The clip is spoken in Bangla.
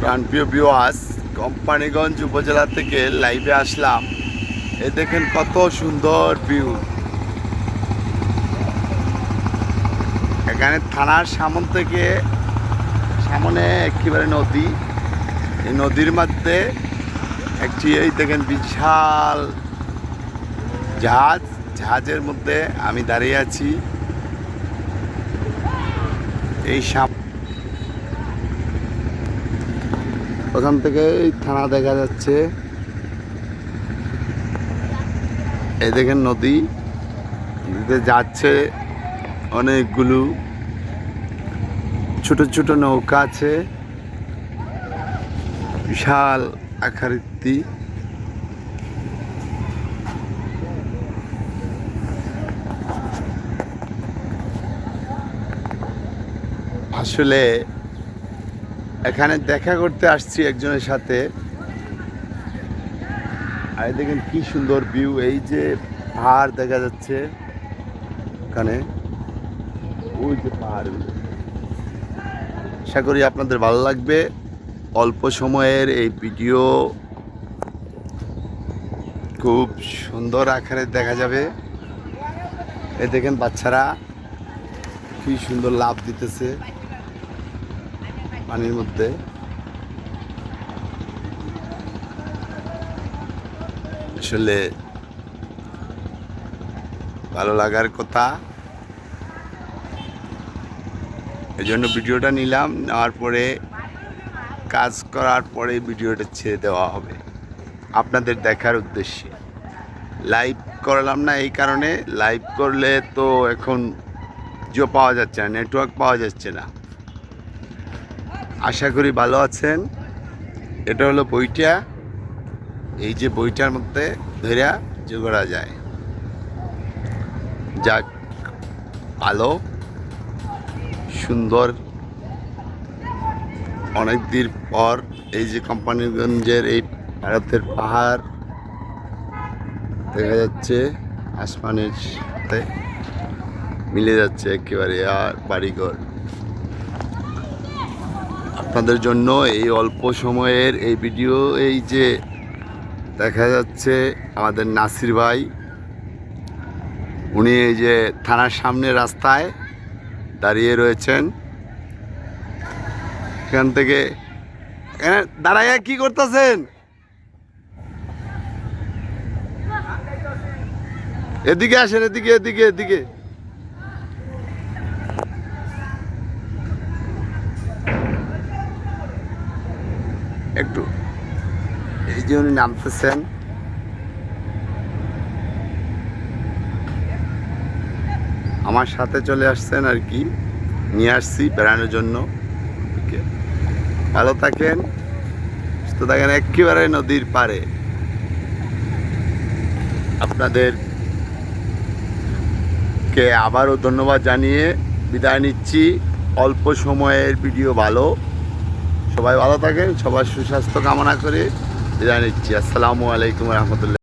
প্রাণপ্রিয় বিওয়াস কোম্পানিগঞ্জ উপজেলা থেকে লাইভে আসলাম। এ দেখেন কত সুন্দর ভিউ এখানে থানার সামন থেকে সামনে একেবারে নদী। এই নদীর মধ্যে একটি, এই দেখেন বিশাল জাহাজ। জাহাজের মধ্যে আমি দাঁড়িয়ে আছি। এই সাম ওখান থেকে এই থানা দেখা যাচ্ছে। এই দেখেন নদী। নদীতে যাচ্ছে অনেকগুলো ছোট ছোট নৌকা আছে। বিশাল আকারীতি আসলে এখানে দেখা করতে আসছি একজনের সাথে। আর দেখেন কি সুন্দর ভিউ এই যে পাহাড় দেখা যাচ্ছে এখানে। ওই যে পাহাড়। আশা করি আপনাদের ভালো লাগবে। অল্প সময়ের এই ভিডিও খুব সুন্দর আকারে দেখা যাবে। এ দেখেন বাচ্চারা, কি সুন্দর লাভ দিতেছে। পানির মধ্যে। আসলে ভালো লাগার কথা। এই জন্য ভিডিওটা নিলাম, নেওয়ার পরে কাজ করার পরে ভিডিওটা ছেড়ে দেওয়া হবে। আপনাদের দেখার উদ্দেশ্যে। লাইভ করলাম না এই কারণে, লাইভ করলে তো এখন জিও পাওয়া যাচ্ছে না, নেটওয়ার্ক পাওয়া যাচ্ছে না। আশা করি ভালো আছেন। এটা হলো বইটা। এই যে বইটার মধ্যে ধরিয়া জোগাড়া যায়। যাক, ভালো, সুন্দর। অনেক দিন পর এই যে কোম্পানিগঞ্জের এই ভারতের পাহাড় দেখা যাচ্ছে, আসমানের সাথে মিলে যাচ্ছে একেবারে, আর বাড়িঘর। আপনাদের জন্য এই অল্প সময়ের এই ভিডিও এই যে দেখা যাচ্ছে আমাদের নাসির ভাই, উনি এই যে থানার সামনে রাস্তায় দাঁড়িয়ে রয়েছেন। এখান থেকে দাঁড়াইয়া কি করতেছেন? এদিকে আসেন, এদিকে এদিকে এদিকে। একটু এই যে উনি নামতেছেন। আমার সাথে চলে আসছেন আর কি, নিয়ে আসছি বেড়ানোর জন্য। ভালো থাকেন, সুস্থ থাকেন, একেবারে নদীর পারে আপনাদের কে আবারও ধন্যবাদ জানিয়ে বিদায় নিচ্ছি। অল্প সময়ের ভিডিও ভালো। সবাই ভালো থাকেন সবার সুস্বাস্থ্য কামনা করে বিদায় নিচ্ছি। আসসালামু আলাইকুম রহমতুল্লাহ।